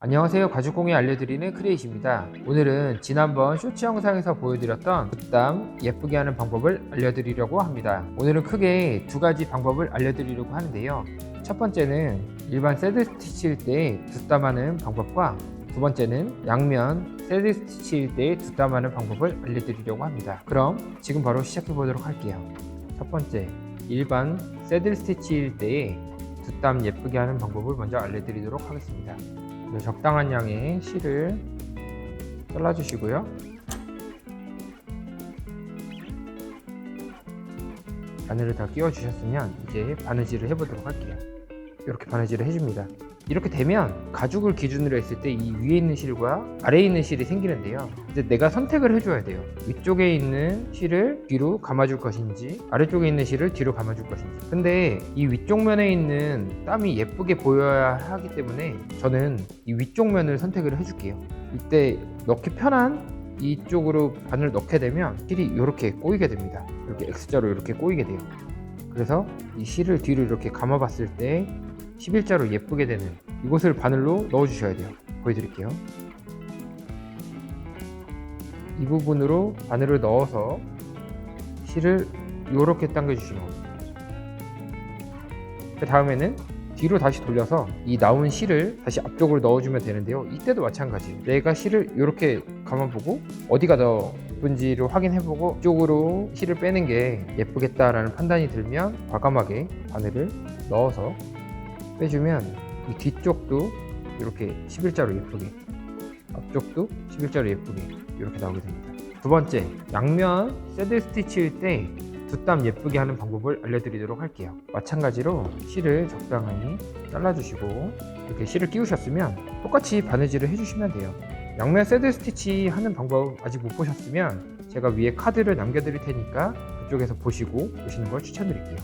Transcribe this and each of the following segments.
안녕하세요. 가죽공예 알려드리는 크레이시입니다. 오늘은 지난번 쇼츠 영상에서 보여드렸던 붓담 예쁘게 하는 방법을 알려드리려고 합니다. 오늘은 크게 두 가지 방법을 알려드리려고 하는데요. 첫 번째는 일반 새드 스티치일 때 붓담하는 방법과 두 번째는 양면 새드 스티치일 때 붓담하는 방법을 알려드리려고 합니다. 그럼 지금 바로 시작해 보도록 할게요. 첫 번째 일반 새드 스티치일 때의 붓담 예쁘게 하는 방법을 먼저 알려드리도록 하겠습니다. 네, 적당한 양의 실을 잘라주시고요. 바늘을 다 끼워 주셨으면 이제 바느질을 해보도록 할게요. 이렇게 바느질을 해줍니다. 이렇게 되면 가죽을 기준으로 했을 때 이 위에 있는 실과 아래에 있는 실이 생기는데요. 이제 내가 선택을 해줘야 돼요. 위쪽에 있는 실을 뒤로 감아줄 것인지 아래쪽에 있는 실을 뒤로 감아줄 것인지. 근데 이 위쪽 면에 있는 땀이 예쁘게 보여야 하기 때문에 저는 이 위쪽 면을 선택을 해줄게요. 이때 넣기 편한 이쪽으로 바늘 넣게 되면 실이 이렇게 꼬이게 됩니다. 이렇게 X자로 이렇게 꼬이게 돼요. 그래서 이 실을 뒤로 이렇게 감아봤을 때 11자로 예쁘게 되는 이곳을 바늘로 넣어 주셔야 돼요. 보여드릴게요. 이 부분으로 바늘을 넣어서 실을 이렇게 당겨 주시면 그 다음에는 뒤로 다시 돌려서 이 나온 실을 다시 앞쪽으로 넣어주면 되는데요. 이때도 마찬가지. 내가 실을 이렇게 감아보고 어디가 더 예쁜지를 확인해보고 이쪽으로 실을 빼는 게 예쁘겠다라는 판단이 들면 과감하게 바늘을 넣어서 빼주면 이 뒤쪽도 이렇게 11자로 예쁘게 앞쪽도 11자로 예쁘게 이렇게 나오게 됩니다. 두 번째 양면 새드 스티치일 때 붓담 예쁘게 하는 방법을 알려드리도록 할게요. 마찬가지로 실을 적당히 잘라주시고 이렇게 실을 끼우셨으면 똑같이 바느질을 해주시면 돼요. 양면 새드 스티치 하는 방법 아직 못 보셨으면 제가 위에 카드를 남겨드릴 테니까 그쪽에서 보시고 오시는 걸 추천드릴게요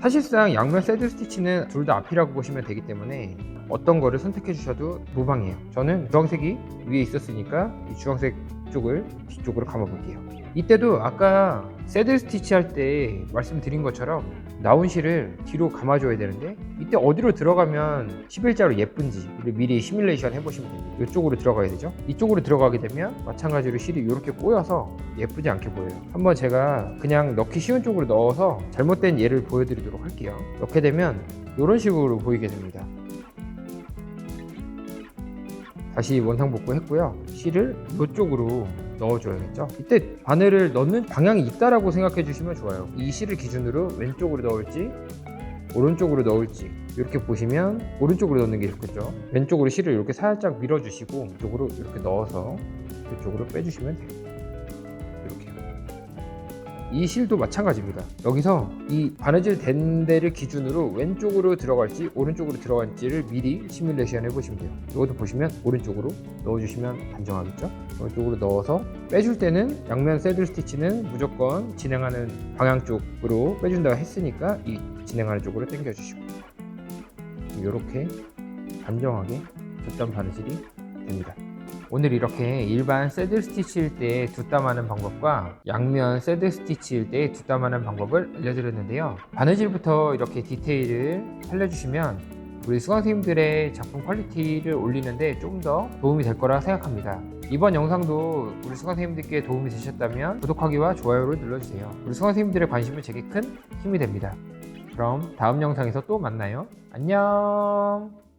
사실상 양면 새드 스티치는 둘 다 앞이라고 보시면 되기 때문에 어떤 거를 선택해 주셔도 무방해요. 저는 주황색이 위에 있었으니까 이 주황색 쪽을 뒤쪽으로 감아 볼게요. 이때도 아까 새드 스티치 할 때 말씀드린 것처럼 나온 실을 뒤로 감아줘야 되는데 이때 어디로 들어가면 11자로 예쁜지를 미리 시뮬레이션 해보시면 됩니다. 이쪽으로 들어가야 되죠? 이쪽으로 들어가게 되면 마찬가지로 실이 이렇게 꼬여서 예쁘지 않게 보여요. 한번 제가 그냥 넣기 쉬운 쪽으로 넣어서 잘못된 예를 보여드리도록 할게요. 넣게 되면 이런 식으로 보이게 됩니다 다시 원상 복구했고요. 실을 이쪽으로 넣어줘야겠죠. 이때 바늘을 넣는 방향이 있다라고 생각해 주시면 좋아요. 이 실을 기준으로 왼쪽으로 넣을지 오른쪽으로 넣을지 이렇게 보시면 오른쪽으로 넣는 게 좋겠죠. 왼쪽으로 실을 이렇게 살짝 밀어주시고 이쪽으로 이렇게 넣어서 이쪽으로 빼주시면 돼요 이 실도 마찬가지입니다. 여기서 이 바느질 된 데를 기준으로 왼쪽으로 들어갈지 오른쪽으로 들어갈지를 미리 시뮬레이션 해보시면 돼요. 이것도 보시면 오른쪽으로 넣어주시면 단정하겠죠? 오른쪽으로 넣어서 빼줄 때는 양면 새들 스티치는 무조건 진행하는 방향 쪽으로 빼준다고 했으니까 이 진행하는 쪽으로 당겨 주시고. 이렇게 단정하게 뒷담 바느질이 됩니다 오늘 이렇게 일반 새드 스티치일 때 뒷담하는 방법과 양면 새드 스티치일 때 뒷담하는 방법을 알려드렸는데요. 바느질부터 이렇게 디테일을 살려주시면 우리 수강생님들의 작품 퀄리티를 올리는데 좀더 도움이 될 거라 생각합니다. 이번 영상도 우리 수강생님들께 도움이 되셨다면 구독하기와 좋아요를 눌러주세요. 우리 수강생님들의 관심은 제게 큰 힘이 됩니다. 그럼 다음 영상에서 또 만나요. 안녕